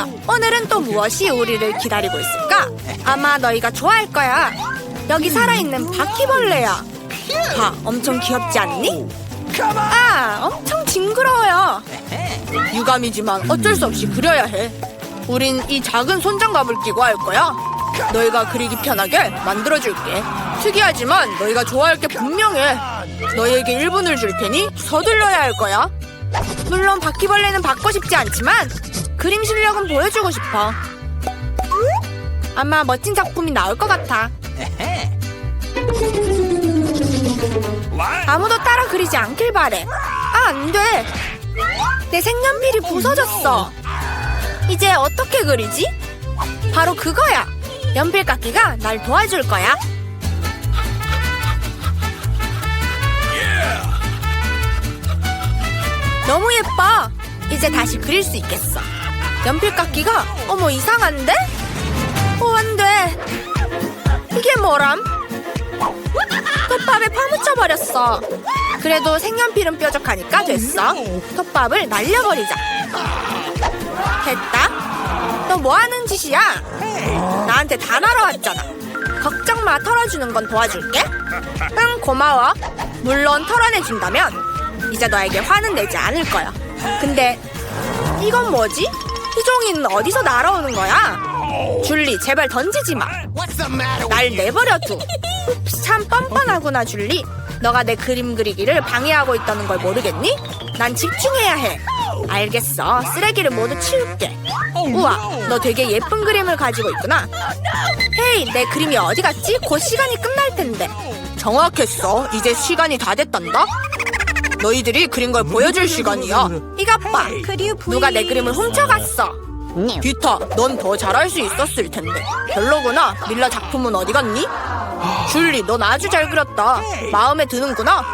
자, 오늘은 또 무엇이 우리를 기다리고 있을까? 아마 너희가 좋아할 거야. 여기 살아있는 바퀴벌레야. 봐, 엄청 귀엽지 않니? 아, 엄청 징그러워요. 유감이지만 어쩔 수 없이 그려야 해. 우린 이 작은 손장갑을 끼고 할 거야. 너희가 그리기 편하게 만들어줄게. 특이하지만 너희가 좋아할 게 분명해. 너희에게 1분을 줄 테니 서둘러야 할 거야. 물론 바퀴벌레는 받고 싶지 않지만 그림 실력은 보여주고 싶어. 아마 멋진 작품이 나올 것 같아. 아무도 따라 그리지 않길 바래. 아, 안 돼. 내 색연필이 부서졌어. 이제 어떻게 그리지? 바로 그거야. 연필깎이가 날 도와줄 거야. 너무 예뻐. 이제 다시 그릴 수 있겠어. 연필깎이가 어머 이상한데? 오, 안 돼. 이게 뭐람? 톱밥에 파묻혀 버렸어. 그래도 색연필은 뾰족하니까 됐어. 톱밥을 날려버리자. 됐다. 너 뭐 하는 짓이야? 나한테 단하러 왔잖아. 걱정 마, 털어주는 건 도와줄게. 응, 고마워. 물론 털어내준다면 이제 너에게 화는 내지 않을 거야. 근데 이건 뭐지? 이 종이는 어디서 날아오는 거야? 줄리, 제발 던지지 마. 날 내버려둬. уп스, 참 뻔뻔하구나, 줄리. 너가 내 그림 그리기를 방해하고 있다는 걸 모르겠니? 난 집중해야 해. 알겠어. 쓰레기를 모두 치울게. 우와, 너 되게 예쁜 그림을 가지고 있구나. 헤이, 내 그림이 어디 갔지? 곧 시간이 끝날 텐데. 정확했어. 이제 시간이 다 됐단다. 너희들이 그린 걸 보여줄 시간이야. 이것 봐. 누가 내 그림을 훔쳐갔어. 비타, 넌 더 잘할 수 있었을 텐데. 별로구나. 밀라 작품은 어디 갔니? 줄리, 넌 아주 잘 그렸다. 마음에 드는구나.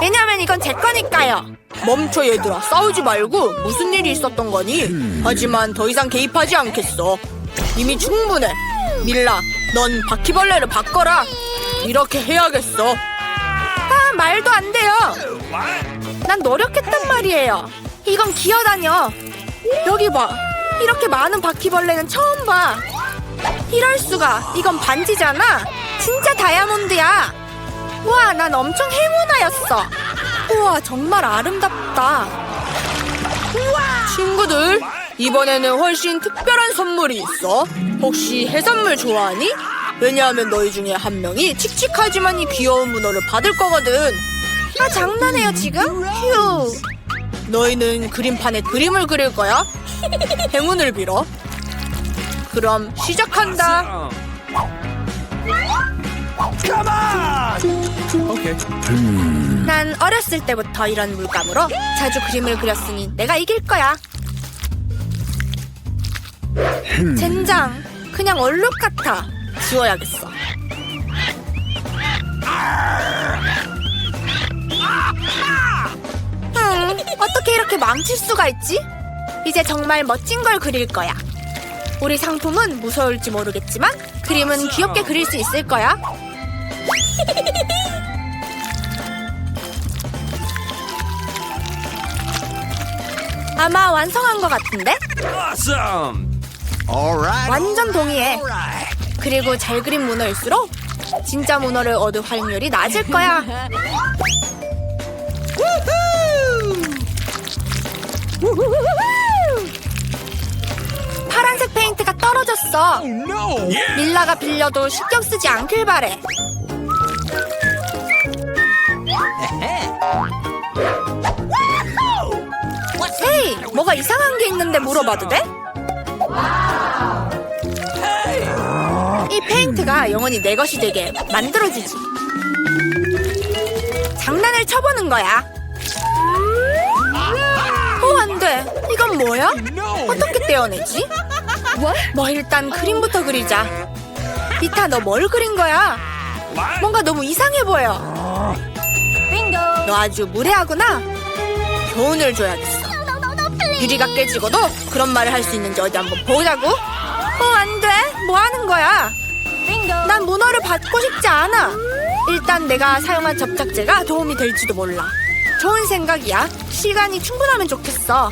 왜냐면 이건 제 거니까요. 멈춰 얘들아. 싸우지 말고 무슨 일이 있었던 거니? 하지만 더 이상 개입하지 않겠어. 이미 충분해. 밀라, 넌 바퀴벌레를 바꿔라. 이렇게 해야겠어. 아, 말도 안 돼요. 난 노력했단 말이에요. 이건 기어다녀. 여기 봐. 이렇게 많은 바퀴벌레는 처음 봐. 이럴 수가. 이건 반지잖아. 진짜 다이아몬드야. 우와, 난 엄청 행운아였어. 우와, 정말 아름답다. 친구들, 이번에는 훨씬 특별한 선물이 있어. 혹시 해산물 좋아하니? 왜냐하면 너희 중에 한 명이 칙칙하지만 이 귀여운 문어를 받을 거거든. 아, 장난해요, 지금? 휴. 너희는 그림판에 그림을 그릴 거야? 행운을 빌어. 그럼 시작한다. 난 어렸을 때부터 이런 물감으로 자주 그림을 그렸으니 내가 이길 거야. 젠장, 그냥 얼룩 같아. 지워야겠어. 음, 어떻게 이렇게 망칠 수가 있지? 이제 정말 멋진 걸 그릴 거야. 우리 상품은 무서울지 모르겠지만 그림은 귀엽게 그릴 수 있을 거야. 아마 완성한 것 같은데? Awesome! 완전 동의해. 그리고 잘 그린 문어일수록 진짜 문어를 얻을 확률이 낮을 거야. 파란색 페인트가 떨어졌어. 밀라가 빌려도 신경 쓰지 않길 바래. 헤이, 뭐가 이상한 게 있는데 물어봐도 돼? 이 페인트가 영원히 내 것이 되게 만들어주지. 장난을 쳐보는 거야. 이건 뭐야? 어떻게 떼어내지? 뭐 일단 그림부터 그리자. 비타 너 뭘 그린 거야? 뭔가 너무 이상해 보여. 너 아주 무례하구나. 교훈을 줘야겠어. 유리가 깨지고도 그런 말을 할 수 있는지 어디 한번 보자고. 어, 안 돼. 뭐 하는 거야? 난 문어를 받고 싶지 않아. 일단 내가 사용한 접착제가 도움이 될지도 몰라. 좋은 생각이야. 시간이 충분하면 좋겠어.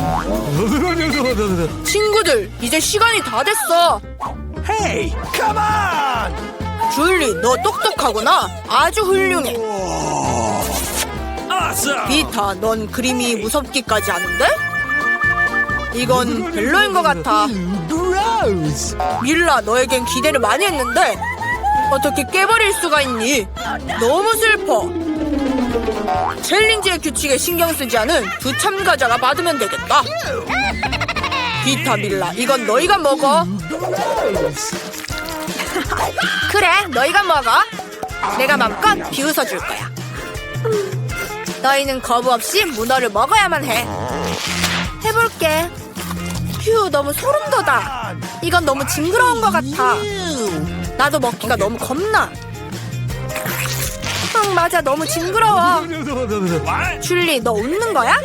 친구들, 이제 시간이 다 됐어. Hey, come on! 줄리, 너 똑똑하구나. 아주 훌륭해. 비타, 넌 그림이 무섭기까지 하는데? 이건 별로인 것 같아. 밀라, 너에겐 기대를 많이 했는데 어떻게 깨버릴 수가 있니? 너무 슬퍼. 챌린지의 규칙에 신경 쓰지 않은 두 참가자가 받으면 되겠다. 비타 밀라, 이건 너희가 먹어. 그래, 너희가 먹어. 내가 맘껏 비웃어 줄 거야. 너희는 거부 없이 문어를 먹어야만 해. 해볼게. 휴, 너무 소름 돋아. 이건 너무 징그러운 것 같아. 나도 먹기가 너무 겁나. 응, 맞아. 너무 징그러워. 줄리, 너 웃는 거야?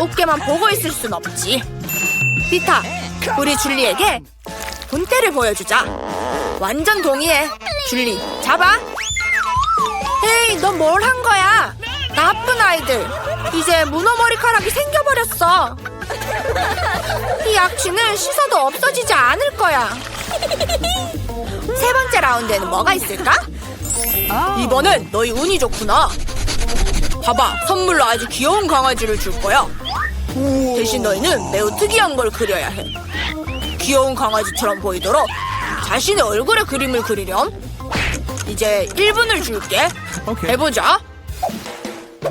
웃게만 보고 있을 순 없지. 비타, 우리 줄리에게 본때를 보여주자. 완전 동의해. 줄리, 잡아. 에이, 너 뭘 한 거야? 나쁜 아이들. 이제 문어 머리카락이 생겨버렸어. 이 악취는 씻어도 없어지지 않을 거야. 세 번째 라운드에는 뭐가 있을까? 이번엔 너희 운이 좋구나. 봐봐, 선물로 아주 귀여운 강아지를 줄 거야. 대신 너희는 매우 특이한 걸 그려야 해. 귀여운 강아지처럼 보이도록 자신의 얼굴에 그림을 그리렴. 이제 1분을 줄게. 해보자.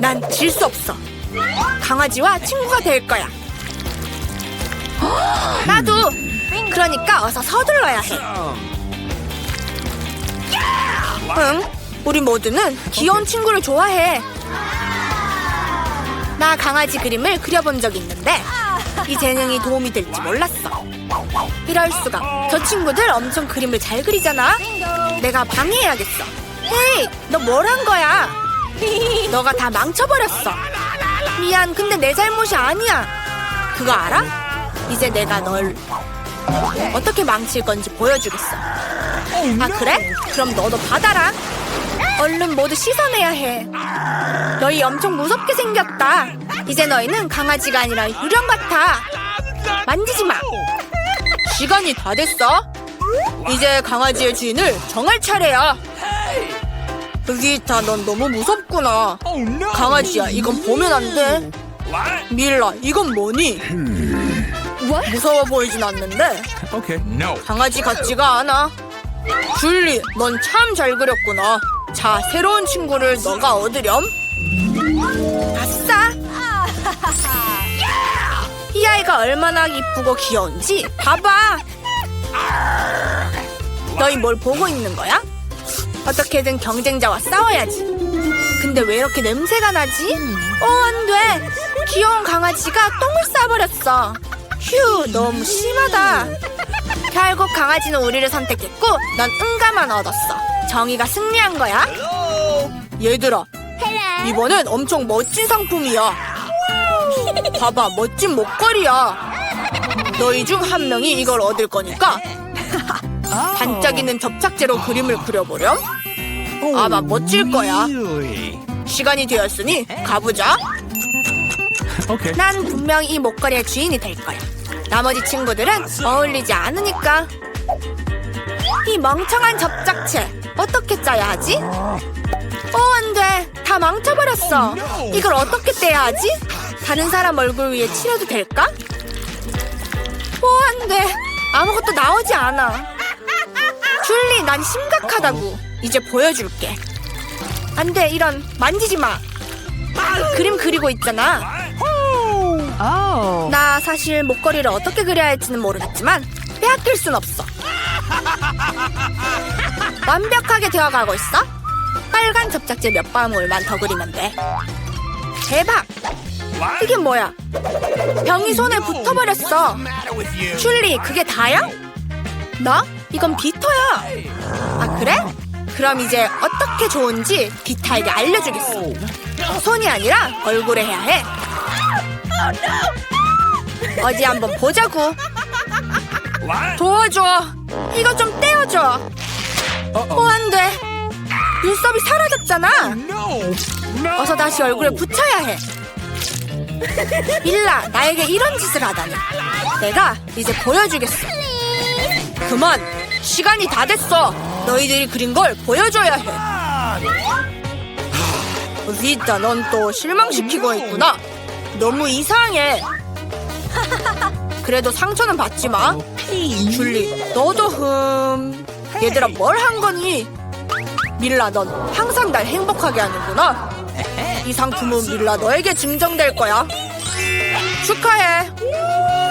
난 질 수 없어. 강아지와 친구가 될 거야. 나도. 그러니까 어서 서둘러야 해. 응, 우리 모두는 귀여운 친구를 좋아해. 나 강아지 그림을 그려본 적 있는데 이 재능이 도움이 될지 몰랐어. 이럴 수가. 저 친구들 엄청 그림을 잘 그리잖아. 내가 방해해야겠어. 헤이, 너 뭘 한 거야? 너가 다 망쳐버렸어. 미안, 근데 내 잘못이 아니야. 그거 알아? 이제 내가 널 어떻게 망칠 건지 보여주겠어. 아 그래? 그럼 너도 받아라. 얼른 모두 씻어내야 해. 너희 엄청 무섭게 생겼다. 이제 너희는 강아지가 아니라 유령 같아. 만지지 마. 시간이 다 됐어. 이제 강아지의 주인을 정할 차례야. 비타, 넌 너무 무섭구나. 강아지야, 이건 보면 안 돼. 밀라, 이건 뭐니? 무서워 보이진 않는데 Okay. No. 강아지 같지가 않아. 줄리, 넌 참 잘 그렸구나. 자, 새로운 친구를 너가 얻으렴. 아싸! 이 아이가 얼마나 이쁘고 귀여운지 봐봐. 너희 뭘 보고 있는 거야? 어떻게든 경쟁자와 싸워야지. 근데 왜 이렇게 냄새가 나지? 어, 안 돼. 귀여운 강아지가 똥을 싸버렸어. 휴, 너무 심하다. 결국 강아지는 우리를 선택했고, 넌 응가만 얻었어. 정의가 승리한 거야. 얘들아, 이번엔 엄청 멋진 상품이야. 봐봐, 멋진 목걸이야. 너희 중 한 명이 이걸 얻을 거니까 반짝이는 접착제로 그림을 그려보렴. 아마 멋질 거야. 시간이 되었으니 가보자. Okay. 난 분명 이 목걸이의 주인이 될 거야. 나머지 친구들은 어울리지 않으니까. 이 멍청한 접착체 어떻게 짜야 하지? 어, 안 돼. 다 망쳐버렸어. 이걸 어떻게 떼야 하지? 다른 사람 얼굴 위에 칠해도 될까? 어, 안 돼. 아무것도 나오지 않아. 줄리, 난 심각하다고. 이제 보여줄게. 안 돼, 이런. 만지지 마. 그림 그리고 있잖아. 나 사실 목걸이를 어떻게 그려야 할지는 모르겠지만 빼앗길 순 없어. 완벽하게 되어가고 있어. 빨간 접착제 몇 방울만 더 그리면 돼. 대박! 이게 뭐야? 병이 손에 붙어버렸어. 줄리, 그게 다야? 나? 이건 비터야. 아, 그래? 그럼 이제 어떻게 좋은지 비타에게 알려주겠어. 손이 아니라 얼굴에 해야 해. 어디 한번 보자고. 도와줘. 이거 좀 떼어줘. Uh-oh. 어, 안 돼. 눈썹이 사라졌잖아. 어서 다시 얼굴에 붙여야 해. 밀라, 나에게 이런 짓을 하다니. 내가 이제 보여주겠어. 그만! 시간이 다 됐어! 너희들이 그린 걸 보여줘야 해. 리타, 넌 또 실망시키고 있구나. 너무 이상해. 그래도 상처는 받지 마. 줄리, 너도 흠. 얘들아, 뭘 한 거니? 밀라, 넌 항상 날 행복하게 하는구나. 이 상품은 밀라 너에게 증정될 거야. 축하해.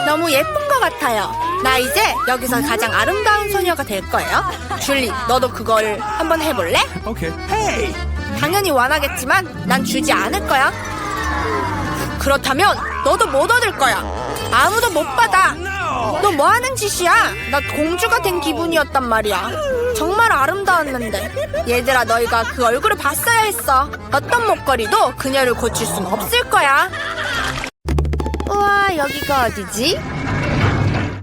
너무 예쁜 것 같아요. 나 이제 여기서 가장 아름다운 소녀가 될 거예요. 줄리, 너도 그걸 한번 해볼래? Okay. Hey. 당연히 원하겠지만 난 주지 않을 거야. 그렇다면 너도 못 얻을 거야. 아무도 못 받아. 너 뭐 하는 짓이야? 나 공주가 된 기분이었단 말이야. 정말 아름다웠는데. 얘들아, 너희가 그 얼굴을 봤어야 했어. 어떤 목걸이도 그녀를 고칠 순 없을 거야. 우와, 여기가 어디지?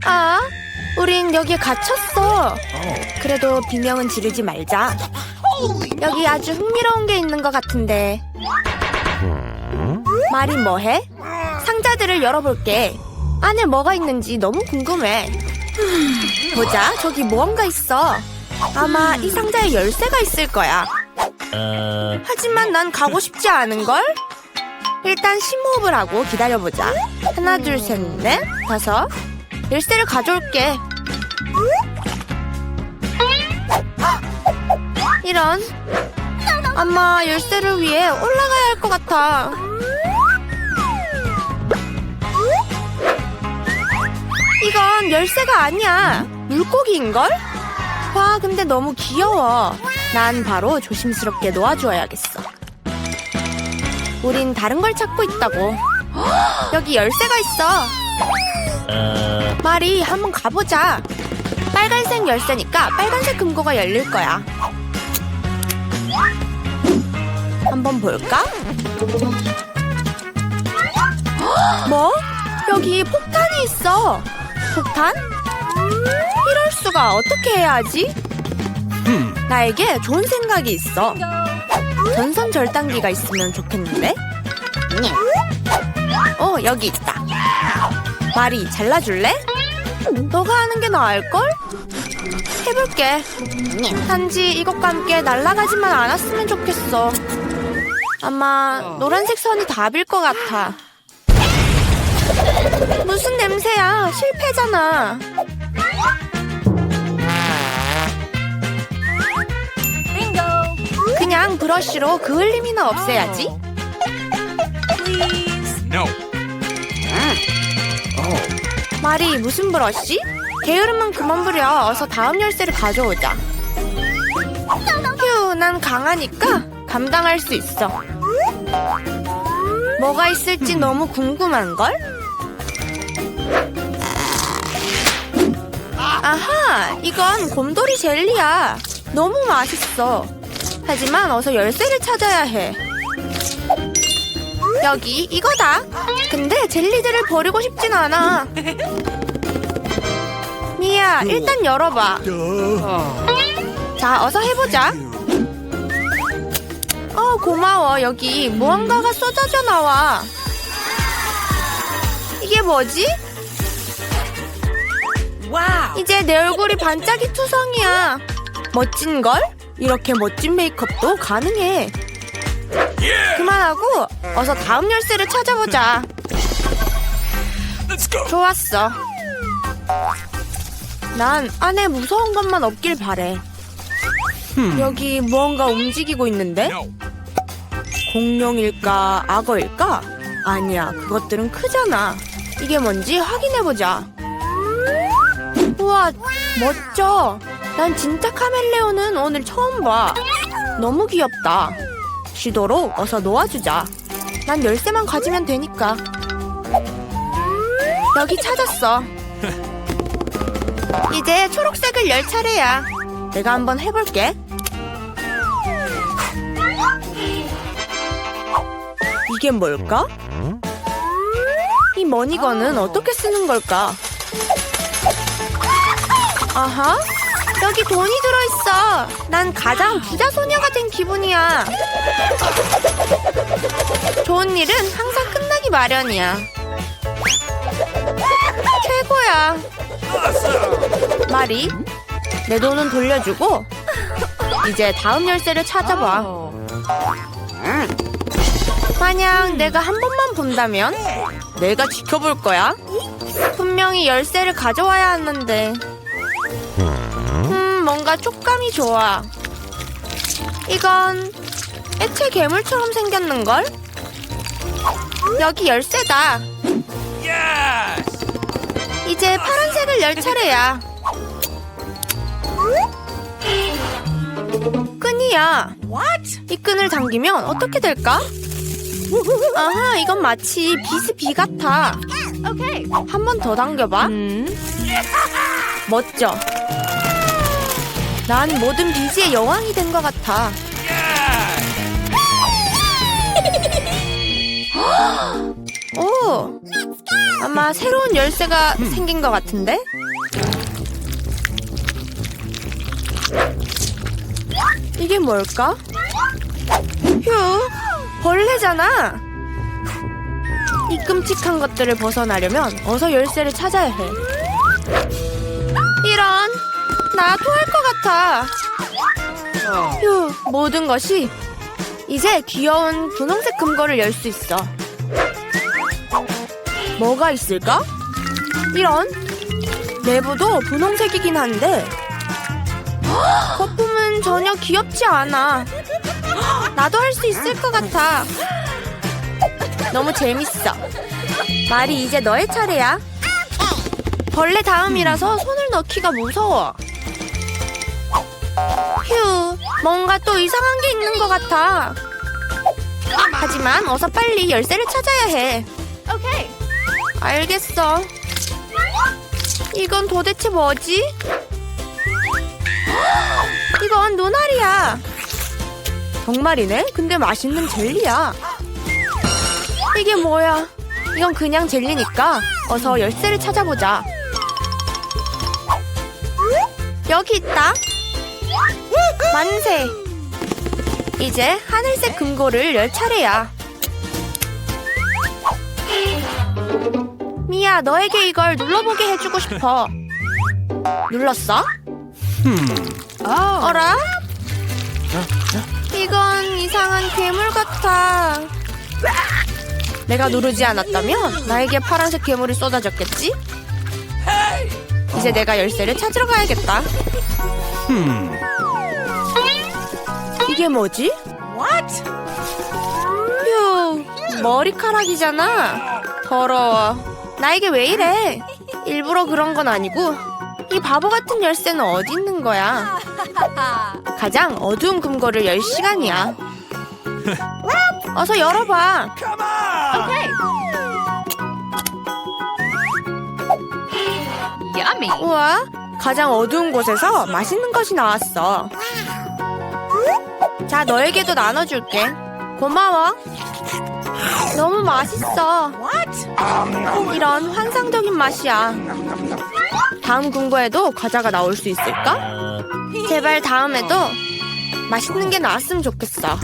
아, 우린 여기에 갇혔어. 그래도 비명은 지르지 말자. 여기 아주 흥미로운 게 있는 것 같은데. 말이 뭐해? 상자들을 열어볼게. 안에 뭐가 있는지 너무 궁금해. 보자, 저기 무언가 있어. 아마 이 상자에 열쇠가 있을 거야. 하지만 난 가고 싶지 않은걸? 일단 심호흡을 하고 기다려보자. 하나, 둘, 셋, 넷, 다섯. 열쇠를 가져올게. 이런. 아마 열쇠를 위해 올라가야 할 것 같아. 이건 열쇠가 아니야. 물고기인걸? 와, 근데 너무 귀여워. 난 바로 조심스럽게 놓아주어야겠어. 우린 다른 걸 찾고 있다고. 헉, 여기 열쇠가 있어. 마리, 한번 가보자. 빨간색 열쇠니까 빨간색 금고가 열릴 거야. 한번 볼까? 헉, 뭐? 여기 폭탄이 있어. 폭탄? 이럴 수가 어떻게 해야 하지? 나에게 좋은 생각이 있어. 전선 절단기가 있으면 좋겠는데? 어, 여기 있다. 마리, 잘라줄래? 너가 하는 게 나을걸? 해볼게. 단지 이것과 함께 날아가지만 않았으면 좋겠어. 아마 노란색 선이 답일 것 같아. 무슨 냄새야? 실패잖아. 그냥 브러쉬로 그 흘림이나 없애야지. No. 마리, 무슨 브러쉬? 게으름은 그만 부려. 어서 다음 열쇠를 가져오자. 휴, 난 강하니까 감당할 수 있어. 뭐가 있을지 너무 궁금한걸? 아하, 이건 곰돌이 젤리야. 너무 맛있어. 하지만 어서 열쇠를 찾아야 해. 여기 이거다. 근데 젤리들을 버리고 싶진 않아. 미야, 일단 열어봐. 자, 어서 해보자. 어, 고마워. 여기 무언가가 쏟아져 나와. 이게 뭐지? 이제 내 얼굴이 반짝이 투성이야. 멋진 걸? 이렇게 멋진 메이크업도 가능해. 그만하고 어서 다음 열쇠를 찾아보자. 좋았어. 난 안에 무서운 것만 없길 바래. 여기 무언가 움직이고 있는데? 공룡일까, 악어일까? 아니야, 그것들은 크잖아. 이게 뭔지 확인해보자. 우와, 멋져. 난 진짜 카멜레온은 오늘 처음 봐. 너무 귀엽다. 쉬도록 어서 놓아주자. 난 열쇠만 가지면 되니까. 여기 찾았어. 이제 초록색을 열 차례야. 내가 한번 해볼게. 이게 뭘까? 이 머니건은 어떻게 쓰는 걸까? 아하, 여기 돈이 들어있어. 난 가장 부자 소녀가 된 기분이야. 좋은 일은 항상 끝나기 마련이야. 최고야. 마리, 내 돈은 돌려주고 이제 다음 열쇠를 찾아봐. 만약 내가 한 번만 본다면 내가 지켜볼 거야. 분명히 열쇠를 가져와야 하는데. 음, 뭔가 촉감이 좋아. 이건 액체 괴물처럼 생겼는걸? 여기 열쇠다. 이제 파란색을 열 차례야. 끈이야. 이 끈을 당기면 어떻게 될까? 아하, 이건 마치 비스비 같아. 한 번 더 당겨봐. 멋져. 난 모든 비즈의 여왕이 된 것 같아. 오! 아마 새로운 열쇠가 생긴 것 같은데? 이게 뭘까? 휴, 벌레잖아! 이 끔찍한 것들을 벗어나려면 어서 열쇠를 찾아야 해. 이런, 나 토할 것 같아. 휴, 모든 것이 이제 귀여운 분홍색 금고를 열 수 있어. 뭐가 있을까? 이런 내부도 분홍색이긴 한데 헉, 거품은 전혀 귀엽지 않아. 나도 할 수 있을 것 같아. 너무 재밌어. 말이 이제 너의 차례야. 벌레 다음이라서 손을 넣기가 무서워. 휴, 뭔가 또 이상한 게 있는 것 같아. 하지만 어서 빨리 열쇠를 찾아야 해. 알겠어. 이건 도대체 뭐지? 이건 눈알이야. 정말이네? 근데 맛있는 젤리야. 이게 뭐야? 이건 그냥 젤리니까 어서 열쇠를 찾아보자. 여기 있다. 만세. 이제 하늘색 금고를 열 차례야. 미야, 너에게 이걸 눌러보게 해주고 싶어. 눌렀어? 어라? 이건 이상한 괴물 같아. 내가 누르지 않았다면 나에게 파란색 괴물이 쏟아졌겠지? 이제 내가 열쇠를 찾으러 가야겠다. 이게 뭐지? 휴, 머리카락이잖아. 더러워. 나에게 왜 이래? 일부러 그런 건 아니고 이 바보 같은 열쇠는 어디 있는 거야? 가장 어두운 금고를 열 시간이야. 어서 열어봐. On! 우와, 가장 어두운 곳에서 맛있는 것이 나왔어. 자, 너에게도 나눠줄게. 고마워. 너무 맛있어. 이런 환상적인 맛이야. 다음 궁고에도 과자가 나올 수 있을까? 제발 다음에도 맛있는 게 나왔으면 좋겠어.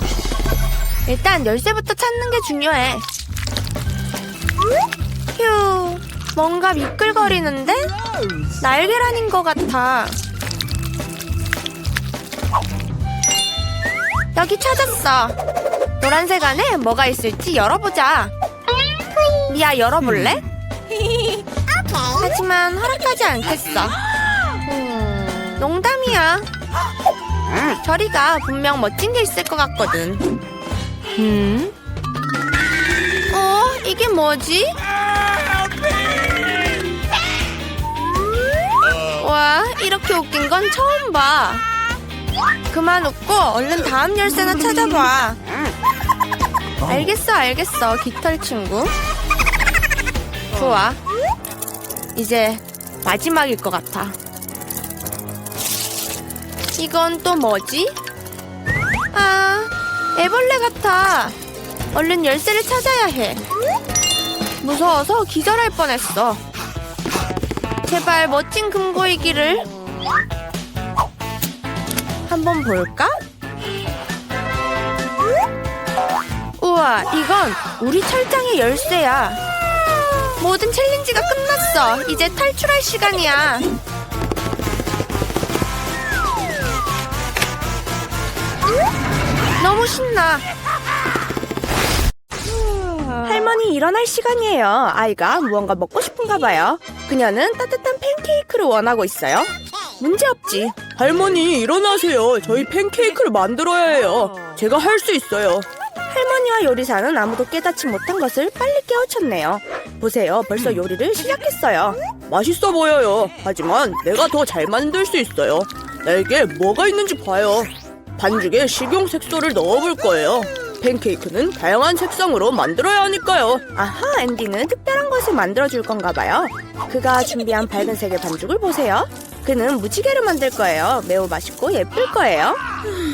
일단 열쇠부터 찾는 게 중요해. 휴, 뭔가 미끌거리는데? 날계란인 것 같아. 여기 찾았어. 노란색 안에 뭐가 있을지 열어보자. 미아 열어볼래? 하지만 허락하지 않겠어. 음, 농담이야. 저리가 분명 멋진 게 있을 것 같거든. 음? 어? 이게 뭐지? 와, 이렇게 웃긴 건 처음 봐. 그만 웃고 얼른 다음 열쇠나 찾아봐. 알겠어, 알겠어, 깃털 친구. 좋아. 이제 마지막일 것 같아. 이건 또 뭐지? 아, 애벌레 같아. 얼른 열쇠를 찾아야 해. 무서워서 기절할 뻔했어. 제발 멋진 금고이기를. 한번 볼까? 우와, 이건 우리 철장의 열쇠야. 모든 챌린지가 끝났어. 이제 탈출할 시간이야. 너무 신나. 할머니 일어날 시간이에요. 아이가 무언가 먹고 싶은가 봐요. 그녀는 따뜻한 팬케이크를 원하고 있어요. 문제 없지. 할머니 일어나세요. 저희 팬케이크를 만들어야 해요. 제가 할 수 있어요. 할머니와 요리사는 아무도 깨닫지 못한 것을 빨리 깨우쳤네요. 보세요, 벌써 요리를 시작했어요. 맛있어 보여요. 하지만 내가 더 잘 만들 수 있어요. 내게 뭐가 있는지 봐요. 반죽에 식용 색소를 넣어볼 거예요. 팬케이크는 다양한 색상으로 만들어야 하니까요. 아하, 앤디는 특별한 것을 만들어줄 건가 봐요. 그가 준비한 밝은색의 반죽을 보세요. 그는 무지개를 만들 거예요. 매우 맛있고 예쁠 거예요.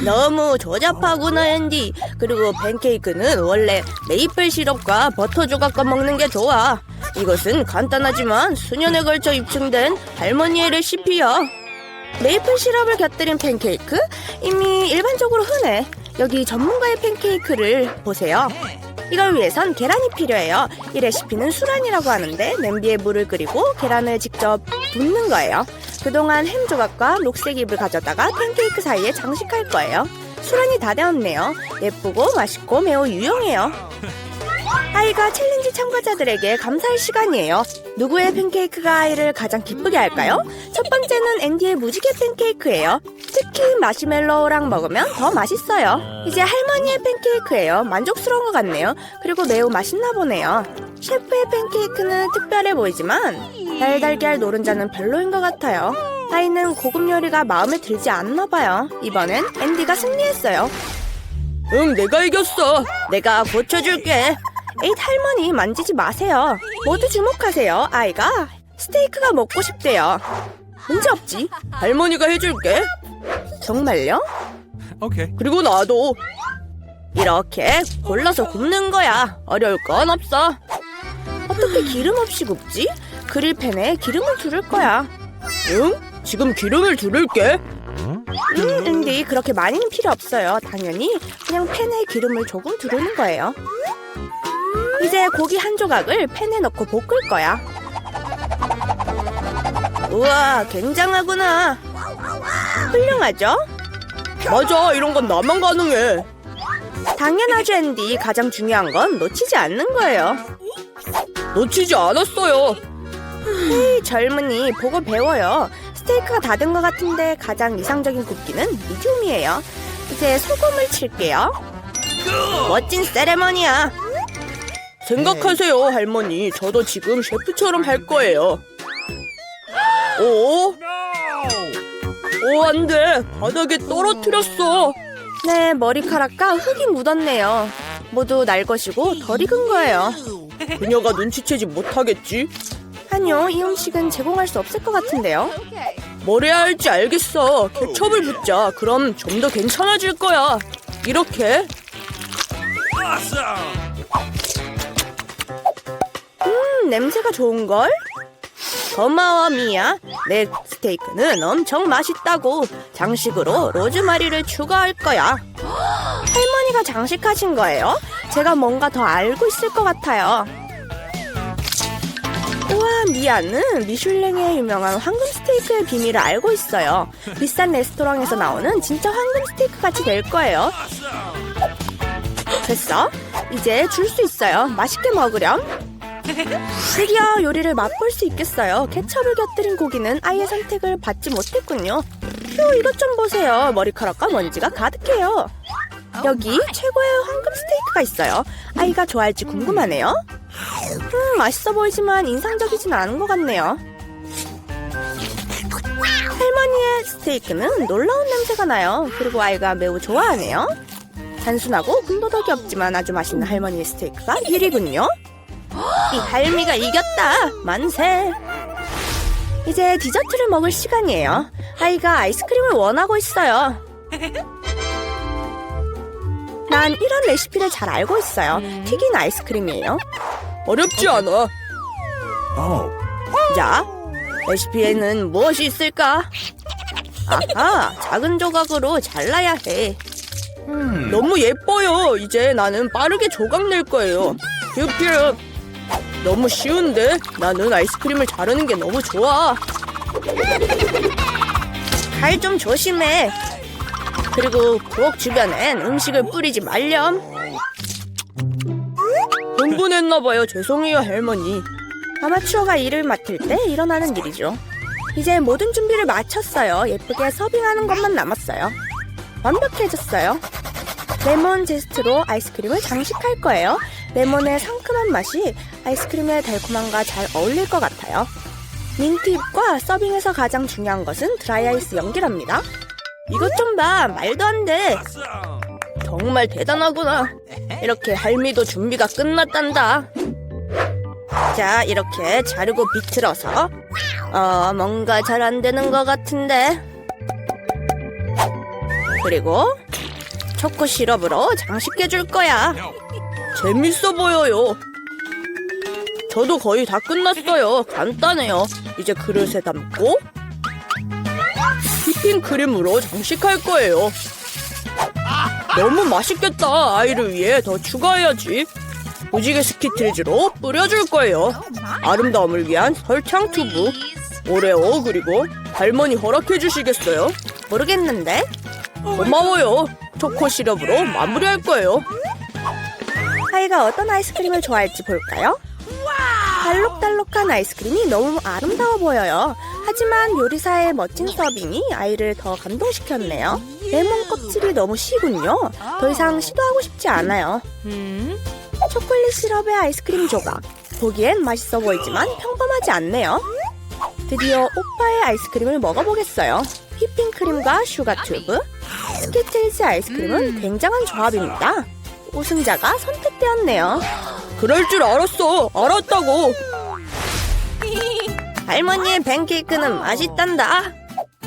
너무 조잡하구나, 앤디. 그리고 팬케이크는 원래 메이플 시럽과 버터 조각과 먹는 게 좋아. 이것은 간단하지만 수년에 걸쳐 입증된 할머니의 레시피야. 메이플 시럽을 곁들인 팬케이크? 이미 일반적으로 흔해. 여기 전문가의 팬케이크를 보세요. 이걸 위해선 계란이 필요해요. 이 레시피는 수란이라고 하는데 냄비에 물을 끓이고 계란을 직접 붓는 거예요. 그동안 햄 조각과 녹색 잎을 가져다가 팬케이크 사이에 장식할 거예요. 수란이 다 되었네요. 예쁘고 맛있고 매우 유용해요. 아이가 챌린지 참가자들에게 감사할 시간이에요. 누구의 팬케이크가 아이를 가장 기쁘게 할까요? 첫 번째는 앤디의 무지개 팬케이크예요. 특히 마시멜로우랑 먹으면 더 맛있어요. 이제 할머니의 팬케이크예요. 만족스러운 것 같네요. 그리고 매우 맛있나 보네요. 셰프의 팬케이크는 특별해 보이지만 달달걀 노른자는 별로인 것 같아요. 아이는 고급 요리가 마음에 들지 않나 봐요. 이번엔 앤디가 승리했어요. 응, 내가 이겼어. 내가 고쳐줄게. 에잇 할머니 만지지 마세요. 모두 주목하세요. 아이가 스테이크가 먹고 싶대요. 문제 없지. 할머니가 해줄게. 정말요? Okay. 그리고 나도. 이렇게 골라서 굽는 거야. 어려울 건 없어. 어떻게 기름 없이 굽지? 그릴팬에 기름을 두를 거야. 응? 지금 기름을 두를게. 음, 근데 그렇게 많이는 필요 없어요. 당연히 그냥 팬에 기름을 조금 두르는 거예요. 이제 고기 한 조각을 팬에 넣고 볶을 거야. 우와, 굉장하구나. 훌륭하죠? 맞아, 이런 건 나만 가능해. 당연하죠, 앤디. 가장 중요한 건 놓치지 않는 거예요. 놓치지 않았어요. 이 젊은이 보고 배워요. 스테이크가 다 된 것 같은데 가장 이상적인 굽기는 미디움이에요. 이제 소금을 칠게요. 멋진 세레머니야. 생각하세요, 할머니. 저도 지금 셰프처럼 할 거예요. 오! 오, 안 돼. 바닥에 떨어뜨렸어. 네, 머리카락과 흙이 묻었네요. 모두 날 것이고 덜 익은 거예요. 그녀가 눈치채지 못하겠지? 아니요, 이 음식은 제공할 수 없을 것 같은데요. 뭘 해야 할지 알겠어. 케첩을 붓자. 그럼 좀 더 괜찮아질 거야. 이렇게. Awesome! 음, 냄새가 좋은걸? 고마워, 미야. 내 스테이크는 엄청 맛있다고. 장식으로 로즈마리를 추가할 거야. 할머니가 장식하신 거예요? 제가 뭔가 더 알고 있을 것 같아요. 우와, 미아는 미슐랭의 유명한 황금 스테이크의 비밀을 알고 있어요. 비싼 레스토랑에서 나오는 진짜 황금 스테이크 같이 될 거예요. 됐어? 이제 줄 수 있어요. 맛있게 먹으렴. 드디어 요리를 맛볼 수 있겠어요. 케첩을 곁들인 고기는 아이의 선택을 받지 못했군요. 휴, 이것 좀 보세요. 머리카락과 먼지가 가득해요. 여기 최고의 황금 스테이크가 있어요. 아이가 좋아할지 궁금하네요. 음, 맛있어 보이지만 인상적이진 않은 것 같네요. 할머니의 스테이크는 놀라운 냄새가 나요. 그리고 아이가 매우 좋아하네요. 단순하고 군더더기 없지만 아주 맛있는 할머니의 스테이크가 1위군요. 이 할미가 이겼다. 만세. 이제 디저트를 먹을 시간이에요. 아이가 아이스크림을 원하고 있어요. 난 이런 레시피를 잘 알고 있어요. 튀긴 아이스크림이에요. 어렵지 않아. Oh. 자, 레시피에는 무엇이 있을까? 아하, 작은 조각으로 잘라야 해. 너무 예뻐요. 이제 나는 빠르게 조각 낼 거예요. 퓨퓨. 너무 쉬운데? 나는 아이스크림을 자르는 게 너무 좋아. 갈좀 조심해. 그리고 부엌 주변엔 음식을 뿌리지 말렴. 흥분했나봐요. 죄송해요, 할머니. 아마추어가 일을 맡을 때 일어나는 일이죠. 이제 모든 준비를 마쳤어요. 예쁘게 서빙하는 것만 남았어요. 완벽해졌어요. 레몬 제스트로 아이스크림을 장식할 거예요. 레몬의 상큼한 맛이 아이스크림의 달콤함과 잘 어울릴 것 같아요. 민트 잎과 서빙에서 가장 중요한 것은 드라이아이스 연기랍니다. 이것 좀 봐. 말도 안 돼. 정말 대단하구나. 이렇게 할미도 준비가 끝났단다. 자, 이렇게 자르고 비틀어서. 어, 뭔가 잘 안 되는 것 같은데. 그리고 초코 시럽으로 장식해 줄 거야. 재밌어 보여요. 저도 거의 다 끝났어요. 간단해요. 이제 그릇에 담고 휘핑 크림으로 장식할 거예요. 너무 맛있겠다. 아이를 위해 더 추가해야지. 무지개 스키틀즈로 뿌려줄 거예요. 아름다움을 위한 설탕 투브, 오레오 그리고 할머니 허락해 주시겠어요? 모르겠는데. 고마워요. 초코 시럽으로 마무리할 거예요. 아이가 어떤 아이스크림을 좋아할지 볼까요? 달록달록한 아이스크림이 너무 아름다워 보여요. 하지만 요리사의 멋진 서빙이 아이를 더 감동시켰네요. 레몬 껍질이 너무 시군요. 더 이상 시도하고 싶지 않아요. 초콜릿 시럽의 아이스크림 조각. 보기엔 맛있어 보이지만 평범하지 않네요. 드디어 오빠의 아이스크림을 먹어보겠어요. 휘핑크림과 슈가 튜브. 스키틀즈 아이스크림은 굉장한 조합입니다. 우승자가 선택되었네요. 그럴 줄 알았어. 알았다고. 할머니의 팬케이크는 맛있단다.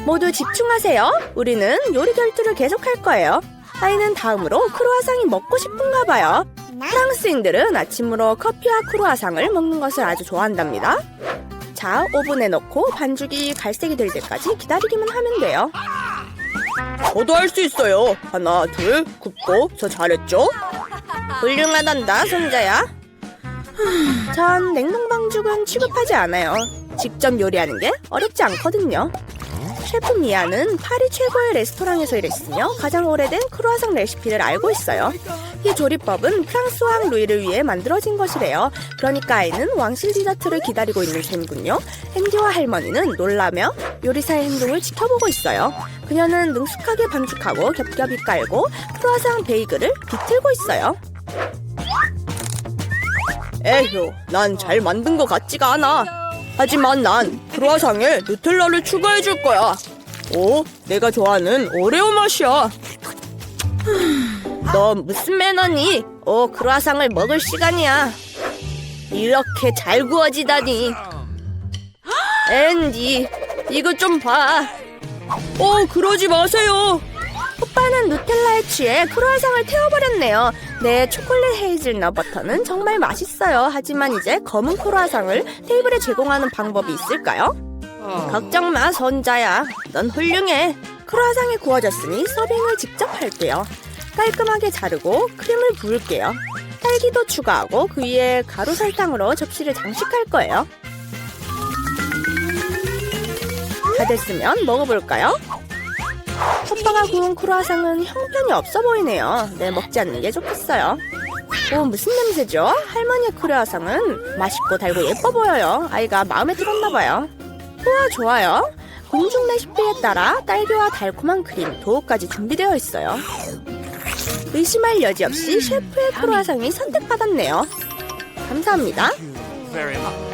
모두 집중하세요. 우리는 요리 결투를 계속할 거예요. 아이는 다음으로 크루아상이 먹고 싶은가 봐요. 프랑스인들은 아침으로 커피와 크루아상을 먹는 것을 아주 좋아한답니다. 자, 오븐에 넣고 반죽이 갈색이 될 때까지 기다리기만 하면 돼요. 저도 할 수 있어요. 하나, 둘, 굽고. 저 잘했죠? 훌륭하단다, 손자야. 전 냉동 방죽은 취급하지 않아요. 직접 요리하는 게 어렵지 않거든요. 셰프 미아는 파리 최고의 레스토랑에서 일했으며 가장 오래된 크루아상 레시피를 알고 있어요. 이 조리법은 프랑스 왕 루이를 위해 만들어진 것이래요. 그러니까 아이는 왕실 디저트를 기다리고 있는 셈이군요. 앤디와 할머니는 놀라며 요리사의 행동을 지켜보고 있어요. 그녀는 능숙하게 반죽하고 겹겹이 깔고 크루아상 베이글을 비틀고 있어요. 에휴, 난 잘 만든 것 같지가 않아. 하지만 난 크루아상에 누텔라를 추가해 줄 거야. 오, 내가 좋아하는 오레오 맛이야. 너 무슨 매너니? 오, 크루아상을 먹을 시간이야. 이렇게 잘 구워지다니. 앤디, 이거 좀 봐. 어, 그러지 마세요. 오빠는 누텔라에 취해 크루아상을 태워버렸네요. 네, 초콜릿 헤이즐넛 버터는 정말 맛있어요. 하지만 이제 검은 크루아상을 테이블에 제공하는 방법이 있을까요? 걱정 마, 손자야. 넌 훌륭해. 크루아상이 구워졌으니 서빙을 직접 할게요. 깔끔하게 자르고 크림을 부을게요. 딸기도 추가하고 그 위에 가루 설탕으로 접시를 장식할 거예요. 다 됐으면 먹어볼까요? 오빠가 구운 크루아상은 형편이 없어 보이네요. 네, 먹지 않는 게 좋겠어요. 오, 무슨 냄새죠? 할머니의 크루아상은 맛있고 달고 예뻐 보여요. 아이가 마음에 들었나 봐요. 우와, 좋아요. 공중 레시피에 따라 딸기와 달콤한 크림, 도우까지 준비되어 있어요. 의심할 여지 없이 셰프의 크루아상이 선택받았네요. 감사합니다. Very much.